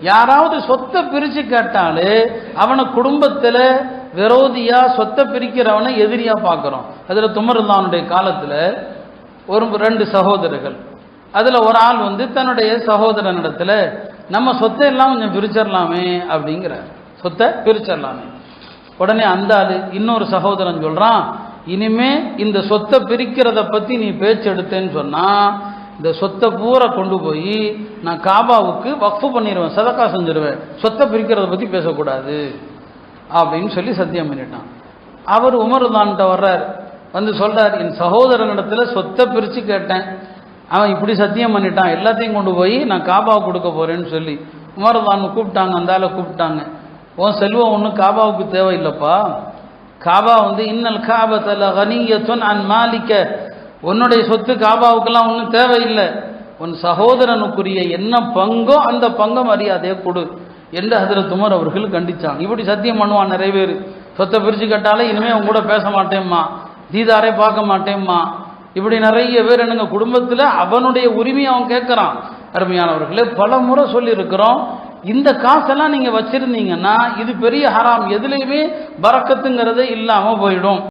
யாராவது சொத்தை பிரித்து கேட்டாலே அவனை குடும்பத்தில் விரோதியாக சொத்தை பிரிக்கிறவனை எதிரியாக பார்க்குறோம். அதில் துமருல்லானுடைய காலத்தில் ஒரு ரெண்டு சகோதரர்கள். அதில் ஒரு ஆள் வந்து தன்னுடைய சகோதரனிடத்தில் நம்ம சொத்தை எல்லாம் கொஞ்சம் பிரிச்சிடலாமே அப்படிங்கிறார். சொத்தை பிரிச்சிடலாமே. உடனே அந்த ஆள் இன்னொரு சகோதரன் சொல்கிறான் இனிமே இந்த சொத்தை பிரிக்கிறத பற்றி நீ பேச்சு எடுத்தேன்னு சொன்னால் இந்த சொத்தை பூரா கொண்டு போய் நான் காபாவுக்கு வக்ஃபு பண்ணிடுவேன் சதக்கா செஞ்சிருவேன். சொத்தை பிரிக்கிறத பற்றி பேசக்கூடாது. அப்படின்னு சொல்லி சத்தியம் பண்ணிட்டான். அவர் உமர்தான்கிட்ட வர்றார். வந்து சொல்கிறார் என் சகோதரனிடத்தில் சொத்தை பிரித்து கேட்டேன். அவன் இப்படி சத்தியம் பண்ணிட்டான். எல்லாத்தையும் கொண்டு போய் நான் காபாவுக்கு கொடுக்க போகிறேன்னு சொல்லி. உமர்தான் கூப்பிட்டாங்க அந்த ஆளை கூப்பிட்டாங்க. உன் செல்வம் ஒன்றும் காபாவுக்கு தேவையில்லைப்பா. காபா வந்து இன்னல் காபத்தில் கனியத்துன் அன் மாலிக்க உன்னுடைய சொத்து காபாவுக்கெல்லாம் ஒன்றும் தேவையில்லை. உன் சகோதரனுக்குரிய என்ன பங்கோ அந்த பங்கை மரியாதையை கொடு என்று ஹதரத் உமர் அவர்கள் கண்டிச்சாங்க. இப்படி சத்தியம் பண்ணுவான் நிறைய பேர். சொத்தை பிரித்து கேட்டாலே இனிமேல் அவங்க கூட பேச மாட்டேம்மா. தீதாரே பார்க்க மாட்டேம்மா. இப்படி நிறைய பேர் என்னங்க குடும்பத்தில் அவனுடைய உரிமையை அவன் கேட்குறான். அருமையானவர்களே பல முறை சொல்லியிருக்கிறோம். இந்த காசெல்லாம் நீங்கள் வச்சுருந்தீங்கன்னா இது பெரிய ஹராம். எதுலேயுமே பறக்கத்துங்கிறதே இல்லாமல் போயிடும்.